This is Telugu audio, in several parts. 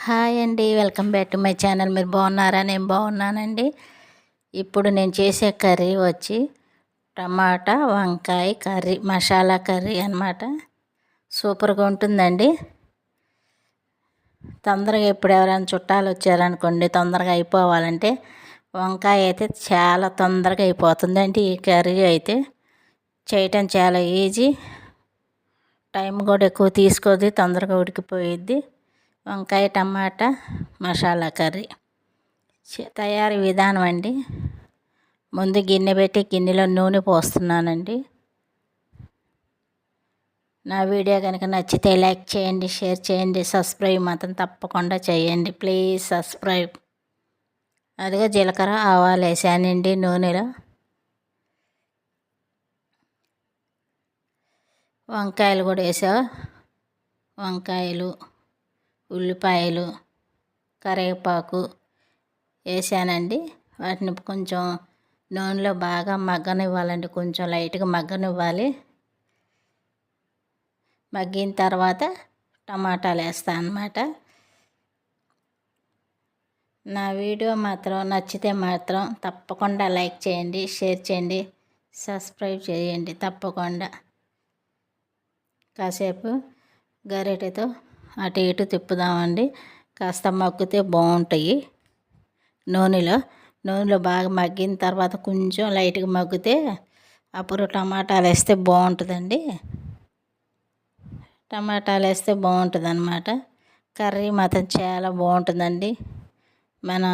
హాయ్ అండి welcome back to my channel. మీరు బాగున్నారా? నేను బాగున్నానండి. ఇప్పుడు నేను చేసే కర్రీ వచ్చి టమాటా వంకాయ కర్రీ మసాలా కర్రీ అనమాట సూపర్గా ఉంటుందండి. తొందరగా ఇప్పుడు ఎవరైనా చుట్టాలు వచ్చారనుకోండి తొందరగా అయిపోవాలంటే వంకాయ అయితే చాలా తొందరగా అయిపోతుందండి ఈ కర్రీ అయితే. చేయటం చాలా ఈజీ. టైం కూడా ఎక్కువ తీసుకోదు తొందరగా ఉడికిపోయిద్ది. వంకాయ టమాటా మసాలా కర్రీ. తయారీ విధానం అండి. ముందు గిన్నె పెట్టి గిన్నెలో నూనె పోస్తున్నానండి. నా వీడియో కనుక నచ్చితే లైక్ చేయండి షేర్ చేయండి సబ్స్క్రైబ్ మాత్రం తప్పకుండా చేయండి. Please subscribe. అదిగా జీలకర్ర ఆవాలు వేసానండి నూనెలో. వంకాయలు కూడా వేసా వంకాయలు. ఉల్లిపాయలు కరివేపాకు వేసానండి. వాటిని కొంచెం నూనెలో బాగా మగ్గనివ్వాలండి. కొంచెం లైట్గా మగ్గనివ్వాలి. మగ్గిన తర్వాత టమాటాలు వేస్తాను అన్నమాట. నా వీడియో మాత్రం నచ్చితే మాత్రం తప్పకుండా లైక్ చేయండి షేర్ చేయండి సబ్స్క్రైబ్ చేయండి తప్పకుండా. కాసేపు గరిటెతో అటు ఇటు తిప్పుదామండి. కాస్త మగ్గితే బాగుంటాయి. నూనెలో నూనెలో బాగా మగ్గిన తర్వాత కొంచెం లైట్గా మగ్గితే అప్పుడు టమాటాలు వేస్తే బాగుంటుందండి. టమాటాలు వేస్తే బాగుంటుంది అనమాట కర్రీ మాత్రం చాలా బాగుంటుందండి. మన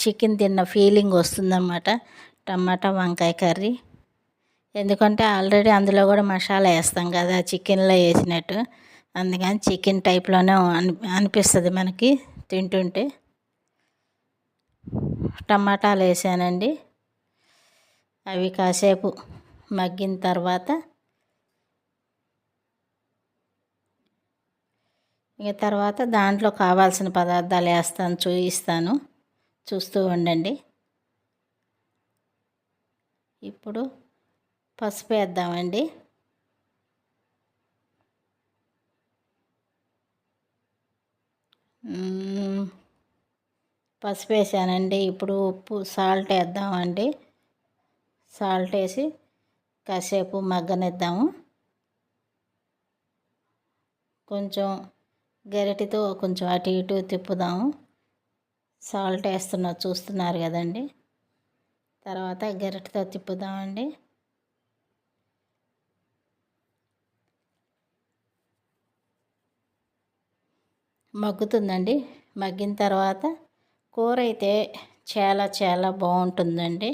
చికెన్ తిన్న ఫీలింగ్ వస్తుందన్నమాట. టమాటా వంకాయ కర్రీ. ఎందుకంటే ఆల్రెడీ అందులో కూడా మసాలా వేస్తాం కదా చికెన్లో వేసినట్టు. అందుకని చికెన్ టైప్లోనే అని అనిపిస్తుంది మనకి తింటుంటే. టమాటాలు వేసానండి. అవి కాసేపు మగ్గిన తర్వాత ఇక తర్వాత దాంట్లో కావాల్సిన పదార్థాలు వేస్తాను చూపిస్తాను చూస్తూ ఉండండి. ఇప్పుడు పసుపు వేద్దామండి. పసుపు వేసానండి. ఇప్పుడు ఉప్పు సాల్ట్ వేద్దామండి. సాల్ట్ వేసి కాసేపు మగ్గనిద్దాము. కొంచెం గరిటితో కొంచెం అటు ఇటు తిప్పుదాము. సాల్ట్ వేస్తున్నా చూస్తున్నారు కదండి. తర్వాత గరిటతో తిప్పుదామండి. మగ్గుతుందండి. మగ్గిన తర్వాత కూర అయితే చాలా చాలా బాగుంటుందండి.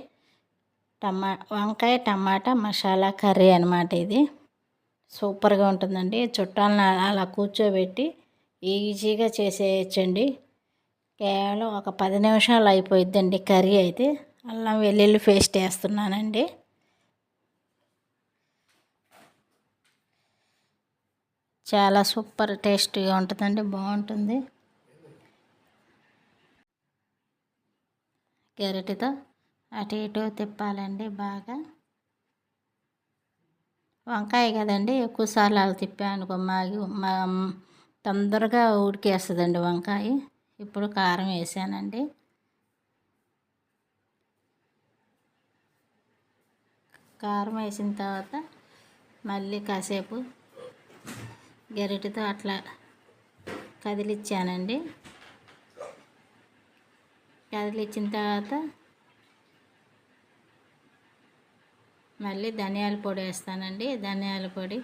టమా వంకాయ టమాటా మసాలా కర్రీ అనమాట ఇది. సూపర్గా ఉంటుందండి. చుట్టాలను అలా కూర్చోబెట్టి ఈజీగా చేసేయచ్చండి. కేవలం ఒక పది నిమిషాలు అయిపోయిద్దండి కర్రీ అయితే. అల్లం వెల్లుల్లి పేస్ట్ వేస్తున్నానండి. చాలా సూపర్ టేస్టీగా ఉంటుందండి బాగుంటుంది. గరిటెతో అటు ఇటు తిప్పాలండి బాగా. వంకాయ కదండి ఎక్కువసార్లు అలా తిప్పాను మాగి మా తొందరగా ఉడికేస్తుందండి వంకాయ. ఇప్పుడు కారం వేసానండి. కారం వేసిన తర్వాత మళ్ళీ కాసేపు గరిటెతో అట్లా కదిలిచ్చానండి. కదిలిచ్చిన తర్వాత మళ్ళీ ధనియాల పొడి వేస్తానండి. ధనియాల పొడి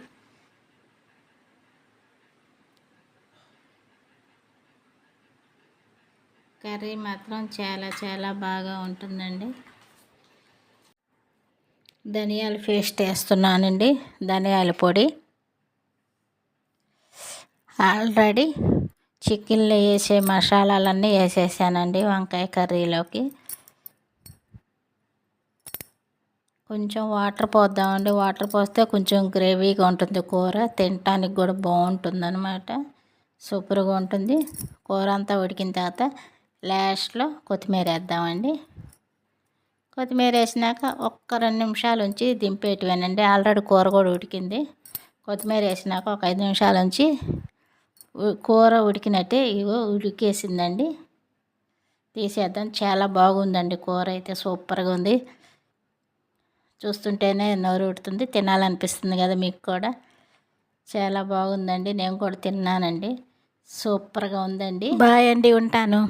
కర్రీ మాత్రం చాలా చాలా బాగా ఉంటుందండి. ధనియాల పేస్ట్ వేస్తున్నానండి. ధనియాల పొడి ఆల్రెడీ చికెన్లో వేసే మసాలాలన్నీ వేసేసానండి వంకాయ కర్రీలోకి. కొంచెం వాటర్ పోద్దామండి. వాటర్ పోస్తే కొంచెం గ్రేవీగా ఉంటుంది కూర. తినటానికి కూడా బాగుంటుంది అనమాట సూపర్గా ఉంటుంది. కూర అంతా ఉడికిన తర్వాత లాస్ట్లో కొత్తిమీర వేద్దామండి. కొత్తిమీర వేసినాక ఒక్క రెండు నిమిషాలు ఉంచి దింపేటివేనండి ఆల్రెడీ కూర కూడా ఉడికింది. కొత్తిమీర వేసినాక ఒక ఐదు నిమిషాల నుంచి కూర ఉడికినట్టే ఇగో ఉడికేసిందండి. తీసేద్దాం. చాలా బాగుందండి కూర అయితే. సూపర్గా ఉంది. చూస్తుంటేనే నోరు ఉడుతుంది తినాలనిపిస్తుంది కదా మీకు కూడా. చాలా బాగుందండి. నేను కూడా తిన్నానండి. సూపర్గా ఉందండి. బాయ్ అండి ఉంటాను.